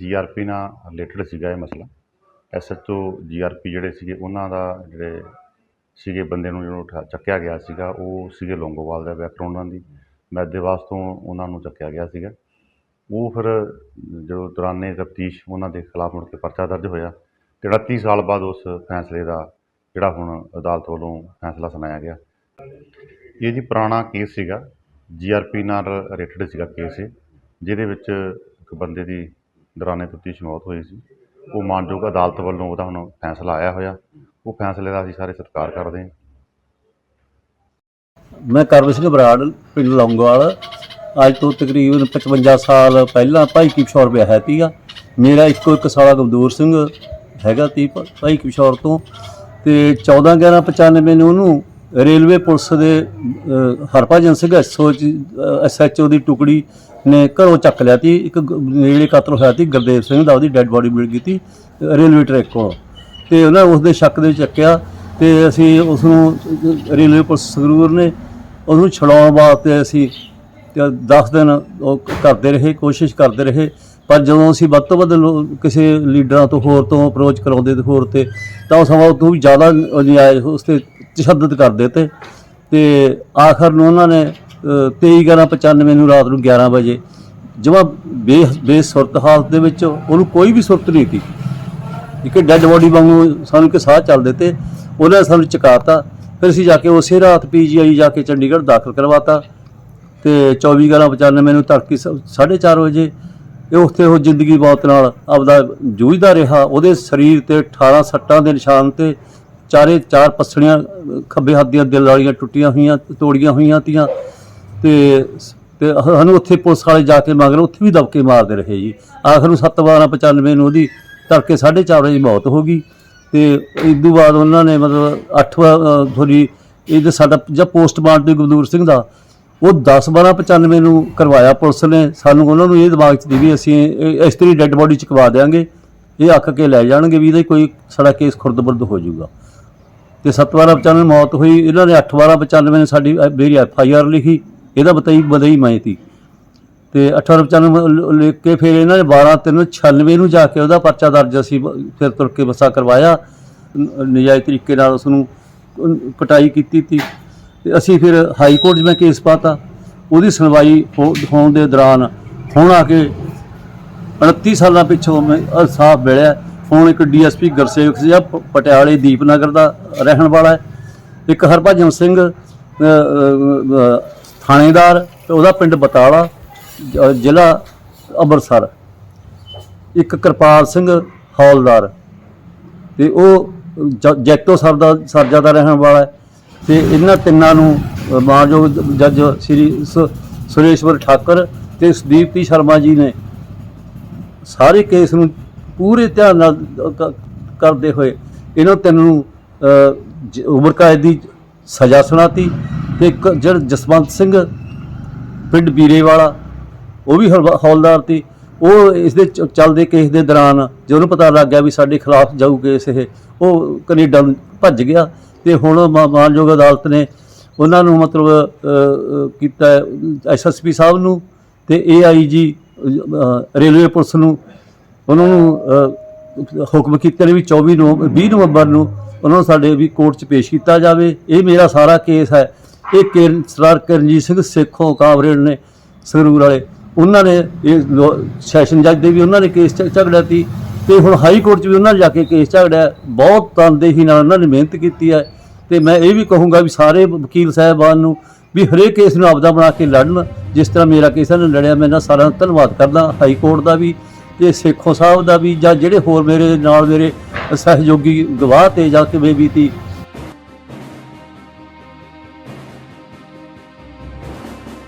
GRP ਨਾਲ related ਸੀਗਾ ਇਹ ਮਸਲਾ। ਐਸਐਚਓ ਜੀਆਰਪੀ ਜਿਹੜੇ ਸੀਗੇ, ਉਹਨਾਂ ਦਾ ਜਿਹੜੇ ਸੀਗੇ ਬੰਦੇ ਨੂੰ ਜਿਹਨੂੰ ਉਠਾ ਚੱਕਿਆ ਗਿਆ ਸੀਗਾ, ਉਹ ਸੀਗੇ ਲੌਂਗੋਵਾਲ ਦਾ ਬੈਕਗਰਾਉਂਡ ਉਹਨਾਂ ਦੀ। ਮੈਦੇਵਾਸ ਤੋਂ ਉਹਨਾਂ ਨੂੰ ਚੱਕਿਆ ਗਿਆ ਸੀਗਾ। ਉਹ ਫਿਰ ਜਦੋਂ ਦੌਰਾਨੇ ਤਫਤੀਸ਼ ਉਹਨਾਂ ਦੇ ਖਿਲਾਫ ਮੁੜ ਕੇ ਪਰਚਾ ਦਰਜ ਹੋਇਆ ਤੇ 38 ਸਾਲ ਬਾਅਦ ਉਸ ਫੈਸਲੇ ਦਾ ਜਿਹੜਾ ਹੁਣ ਅਦਾਲਤ ਵੱਲੋਂ ਫੈਸਲਾ ਸੁਣਾਇਆ ਗਿਆ। ਇਹ ਜੀ ਪੁਰਾਣਾ ਕੇਸ ਸੀਗਾ। ਜੀਆਰਪੀ ਨਾਲ ਰਿਲੇਟਡ ਸੀਗਾ ਕੇਸ ਇਹ, ਜਿਹਦੇ ਵਿੱਚ ਇੱਕ ਬੰਦੇ ਦੀ ਦੌਰਾਨੇ ਤਫਤੀਸ਼ ਮੌਤ ਹੋਈ ਸੀ? ਉਹ ਮਾਨਯੋਗ ਅਦਾਲਤ ਵੱਲੋਂ ਉਹਦਾ ਹੁਣ ਫੈਸਲਾ ਆਇਆ ਹੋਇਆ। ਉਹ ਫੈਸਲੇ ਦਾ ਅਸੀਂ ਸਾਰੇ ਸਤਿਕਾਰ ਕਰਦੇ ਹਾਂ। ਮੈਂ ਕਰਮ ਸਿੰਘ ਬਰਾੜ, ਪਿੰਡ ਲੌਂਗਵਾਲ। ਅੱਜ ਤੋਂ ਤਕਰੀਬਨ 55 ਸਾਲ ਪਹਿਲਾਂ ਭਾਈ ਕੀ ਕਿਸ਼ੋਰ ਵਿਆਹਿਆ ਸੀਗਾ ਮੇਰਾ ਇੱਕੋ ਇੱਕ ਸਾਲਾ ਗਮਦੂਰ ਸਿੰਘ ਹੈਗਾ ਤੀ ਭਾਈ ਕਿਸ਼ੋਰ ਤੋਂ। ਤੇ 14 11 95 ਨੂੰ ਉਹਨੂੰ ਰੇਲਵੇ ਪੁਲਿਸ ਦੇ ਅਹ, ਹਰਭਜਨ ਸਿੰਘ ਐਸਓ ਐਸਐਚਓ ਦੀ ਟੁਕੜੀ ਨੇ ਘਰੋਂ ਚੱਕ ਲਿਆ ਤੀ। ਇੱਕ ਗ- ਨੇੜੇ ਕਤਲ ਹੋਇਆ ਸੀ ਗੁਰਦੇਵ ਸਿੰਘ ਦਾ ਉਹਦੀ ਡੈੱਡ ਬੋਡੀ ਮਿਲ ਗਈ ਤੀ ਰੇਲਵੇ ਟਰੈਕ ਕੋਲ। ਤੇ ਉਹਨਾਂ ਉਸ ਦੇ ਸ਼ੱਕ ਦੇ ਚੱਕਿਆ ਤੇ ਅਸੀਂ ਉਸ ਨੂੰ ਰੇਲਵੇ ਪੁਲਿਸ ਸੰਗਰੂਰ ਨੇ ਉਹਨੂੰ ਛੁਡਾਉਣ ਵਾਸਤੇ ਅਸੀਂ ਤੇ 10 ਦਿਨ ਉਹ ਕਰਦੇ ਰਹੇ ਕੋਸ਼ਿਸ਼ ਕਰਦੇ ਰਹੇ। ਪਰ ਜਦੋਂ ਅਸੀਂ ਵੱਧ ਤੋਂ ਵੱਧ ਲੋ- ਕਿਸੇ ਲੀਡਰਾਂ ਤੋਂ ਹੋਰ ਤੋਂ ਅਪਰੋਚ ਕਰਾਉਂਦੇ ਤੇ ਹੋਰ ਤੇ ਤਾਂ ਉਹ ਸਮਾਂ ਤੋਂ ਵੀ ਜ਼ਿਆਦਾ ਨਿਆਇ ਉਸ ਤੇ ਤਸ਼ੱਦਦ ਕਰ ਦਿੱਤੇ ਤੇ ਆਖਰ ਨੂੰ ਉਹਨਾਂ ਨੇ 23 95 ਨੂੰ ਰਾਤ ਨੂੰ 11 ਵਜੇ ਜਮਾ ਬੇ, ਬੇਸੁਰਤ ਹਾਲਤ ਦੇ ਵਿੱਚ ਉਹਨੂੰ ਕੋਈ ਵੀ ਸੁਰਤ ਨਹੀਂ ਸੀ ਇੱਕ ਡੈੱਡ ਬੋਡੀ ਵਾਂਗੂ ਸਾਨੂੰ ਕਿ ਸਾਹ ਚੱਲਦੇ ਤੇ ਉਹਨੇ ਸਾਨੂੰ ਚੁਕਾਤਾ, ਫਿਰ ਅਸੀਂ ਜਾ ਕੇ ਉਸੇ ਰਾਤ ਪੀਜੀਆਈ ਜਾ ਕੇ ਚੰਡੀਗੜ੍ਹ ਦਾਖਲ ਕਰਵਾਤਾ ਤੇ 24 11 95 ਨੂੰ ਤੜਕੇ 4:30 ਵਜੇ ਇਹ ਉੱਥੇ ਉਹ ਜ਼ਿੰਦਗੀ ਮੌਤ ਨਾਲ ਆਪਦਾ ਜੂਝਦਾ ਰਿਹਾ, ਉਹਦੇ ਸਰੀਰ ਤੇ 18 ਸੱਟਾਂ ਦੇ ਨਿਸ਼ਾਨ ਤੇ ਚਾਰੇ ਚਾਰ ਪਸੜੀਆਂ ਖੱਬੇ ਹੱਥ ਦੀਆਂ ਦਿਲ ਵਾਲੀਆਂ ਟੁੱਟੀਆਂ ਹੋਈਆਂ, ਤੋੜੀਆਂ ਹੋਈਆਂ ਤੀਆਂ। ਤੇ ਤੇ ਸਾਨੂੰ ਉੱਥੇ ਪੁਲਿਸ ਵਾਲੇ ਜਾ ਕੇ ਮਗਰ ਉੱਥੇ ਵੀ ਦਬਕੇ ਮਾਰਦੇ ਰਹੇ ਜੀ। ਆਖਰ ਨੂੰ 7 12 95 ਨੂੰ ਉਹਦੀ ਤੜਕੇ 4:30 ਵਜੇ ਮੌਤ ਹੋ ਗਈ। ਤੇ ਇਸ ਤੋਂ ਬਾਅਦ ਉਹਨਾਂ ਨੇ ਮਤਲਬ 8 ਥੋੜੀ ਇਹਦੇ ਸਾਡਾ ਜਾਂ ਪੋਸਟਮਾਰਟਮ ਗੁਰਦੂਰ ਸਿੰਘ ਦਾ, ਉਹ 10 12 95 ਨੂੰ ਕਰਵਾਇਆ ਪੁਲਿਸ ਨੇ। ਸਾਨੂੰ ਉਹਨਾਂ ਨੂੰ ਇਹ ਦਿਮਾਗ 'ਚ ਦੀ ਵੀ ਅਸੀਂ ਇਸ ਤਰੀ ਡੈੱਡ ਬੋਡੀ ਚਕਵਾ ਦੇਾਂਗੇ ਇਹ ਅੱਕ ਕੇ ਲੈ ਜਾਣਗੇ ਵੀ ਇਹਦਾ ਕੋਈ ਸਾਡਾ ਕੇਸ ਖੁਰਦ-ਬੁਰਦ ਹੋ ਜਾਊਗਾ। ਤੇ 7 12 95 ਮੌਤ ਹੋਈ, ਇਹਨਾਂ ਨੇ 8 12 95 ਨੇ ਸਾਡੀ ਅ- ਮੇਰੀ ਐਫ ਆਈ ਆਰ ਲਿਖੀ, ਇਹਦਾ ਬਤਈ ਬਦਈ ਮੈਂ ਤੀ ਤੇ 18 95 ਲਿਖ ਕੇ ਫਿਰ ਇਹਨਾਂ ਨੇ 12 3 96 ਨੂੰ ਜਾ ਕੇ ਉਹਦਾ ਪਰਚਾ ਦਰਜ ਅਸੀਂ ਫਿਰ ਤੁਰ ਕੇ ਵਸਾ ਕਰਵਾਇਆ। ਨਜਾਇਜ਼ ਤਰੀਕੇ ਨਾਲ ਉਸ ਨੂੰ ਕਟਾਈ ਕੀਤੀ ਤੀ। ਤੇ ਅਸੀਂ ਫਿਰ ਹਾਈ ਕੋਰਟ 'ਚ ਮੈਂ ਕੇਸ ਪਾਤਾ। ਉਹਦੀ ਸੁਣਵਾਈ ਹੋਣ ਦੇ ਦੌਰਾਨ ਹੁਣ ਆ ਕੇ 29 ਸਾਲਾਂ ਪਿੱਛੋਂ ਮੈਂ ਇਨਸਾਫ ਮਿਲਿਆ। ਹੁਣ ਇੱਕ ਡੀਐਸਪੀ ਗੁਰਸੇਵਕ ਸਿੰਘ ਆ, ਪ- ਪਟਿਆਲੇ ਦੀਪਨਗਰ ਦਾ ਰਹਿਣ ਵਾਲਾ ਹੈ। ਇੱਕ ਹਰਭਜਨ ਸਿੰਘ ਅ, ਅ, ਅ, ਥਾਣੇਦਾਰ ਤੇ ਉਹਦਾ ਪਿੰਡ ਬਤਾਲਾ ਜ- ਜ਼ਿਲ੍ਹਾ ਅੰਮ੍ਰਿਤਸਰ। ਇੱਕ ਕਿਰਪਾਲ ਸਿੰਘ ਹੌਲਦਾਰ। ਤੇ ਉਹ ਜ- ਜੈਤੋ ਸਰ ਦਾ ਸਰਜਾ ਦਾ ਰਹਿਣ ਵਾਲਾ ਹੈ। ਤੇ ਇਹਨਾਂ ਤਿੰਨਾਂ ਨੂੰ ਅ, ਮਾਨਯੋਗ ਜੱਜ ਸ੍ਰੀ ਸ- ਸੁਰੇਸ਼ਵਰ ਠਾਕਰ ਤੇ ਸੁਦੀਪਤੀ ਸ਼ਰਮਾ ਜੀ ਨੇ ਸਾਰੇ ਕੇਸ ਨੂੰ ਪੂਰੇ ਧਿਆਨ ਨਾਲ ਕ- ਕਰਦੇ ਹੋਏ ਇਹਨਾਂ ਤਿੰਨ ਨੂੰ ਅ, ਜ- ਉਮਰ ਕੈਦ ਦੀ ਸਜ਼ਾ ਸੁਣਾਤੀ ਤੇ ਇੱਕ ਜਿਹੜਾ ਜਸਵੰਤ ਸਿੰਘ ਪਿੰਡ ਬੀਰੇ ਵਾਲਾ ਉਹ ਵੀ ਹਲਵਾ- ਹੌਲਦਾਰ ਸੀ। ਉਹ ਇਸ ਦੇ ਚ- ਚੱਲਦੇ ਕੇਸ ਦੇ ਦੌਰਾਨ ਜਦੋਂ ਉਹਨੂੰ ਪਤਾ ਲੱਗ ਗਿਆ ਵੀ ਸਾਡੇ ਖਿਲਾਫ ਜਾਊ ਕੇਸ ਇਹ ਉਹ ਕੈਨੇਡਾ ਨੂੰ ਭੱਜ ਗਿਆ ਤੇ ਹੁਣ ਮਾ- ਮਾਨਯੋਗ ਅਦਾਲਤ ਨੇ ਉਹਨਾਂ ਨੂੰ ਮਤਲਬ ਅ, ਅ, ਕੀਤਾ ਐਸਐਸਪੀ ਸਾਹਿਬ ਨੂੰ ਤੇ ਏਆਈਜੀ ਰੇਲਵੇ ਪੁਲਿਸ ਨੂੰ ਉਹਨਾਂ ਨੂੰ ਹੁਕਮ ਕੀਤੇ ਨੇ ਵੀ 24 ਨੂੰ 20 ਨਵੰਬਰ ਨੂੰ ਉਹਨਾਂ ਨੂੰ ਸਾਡੇ ਵੀ ਕੋਰਟ 'ਚ ਪੇਸ਼ ਕੀਤਾ ਜਾਵੇ। ਇਹ ਮੇਰਾ ਸਾਰਾ ਕੇਸ ਹੈ। ਇਹ ਕਿਰਨ, ਸਰਦਾਰ ਕਰਨਜੀਤ ਸਿੰਘ ਸੇਖੋਂ ਕਾਮਰੇਡ ਨੇ, ਸੰਗਰੂਰ ਵਾਲੇ। ਉਹਨਾਂ ਨੇ ਇਹ ਸੈਸ਼ਨ ਜੱਜ ਦੇ ਵੀ ਉਹਨਾਂ ਨੇ ਕੇਸ ਝ- ਝਗੜਿਆ ਸੀ ਤੇ ਹੁਣ ਹਾਈ ਕੋਰਟ 'ਚ ਵੀ ਉਹਨਾਂ ਨੇ ਜਾ ਕੇ ਕੇਸ ਝਗੜਿਆ। ਬਹੁਤ ਤਨਦੇਹੀ ਨਾਲ ਉਹਨਾਂ ਨੇ ਮਿਹਨਤ ਕੀਤੀ ਹੈ। ਤੇ ਮੈਂ ਇਹ ਵੀ ਕਹੂੰਗਾ ਵੀ ਸਾਰੇ ਵਕੀਲ ਸਾਹਿਬਾਨ ਨੂੰ ਵੀ ਹਰੇਕ ਕੇਸ ਨੂੰ ਆਪਦਾ ਬਣਾ ਕੇ ਲੜਨ। ਜਿਸ ਤਰ੍ਹਾਂ ਮੇਰਾ ਕੇਸ ਇਹਨਾਂ ਨੇ ਲੜਿਆ ਮੈਂ ਇਹਨਾਂ ਸਾਰਿਆਂ ਦਾ ਧੰਨਵਾਦ ਕਰਦਾ। ਹਾਈ ਕੋਰਟ ਦਾ ਵੀ ਤੇ ਸੇਖੋਂ ਸਾਹਿਬ ਦਾ ਵੀ ਜਾਂ ਜਿਹੜੇ ਹੋਰ ਮੇਰੇ ਨਾਲ ਮੇਰੇ ਸਹਿਯੋਗੀ ਗਵਾਹ ਤੇ ਜਾਂ ਕਿਵੇਂ ਵੀ ਤੀ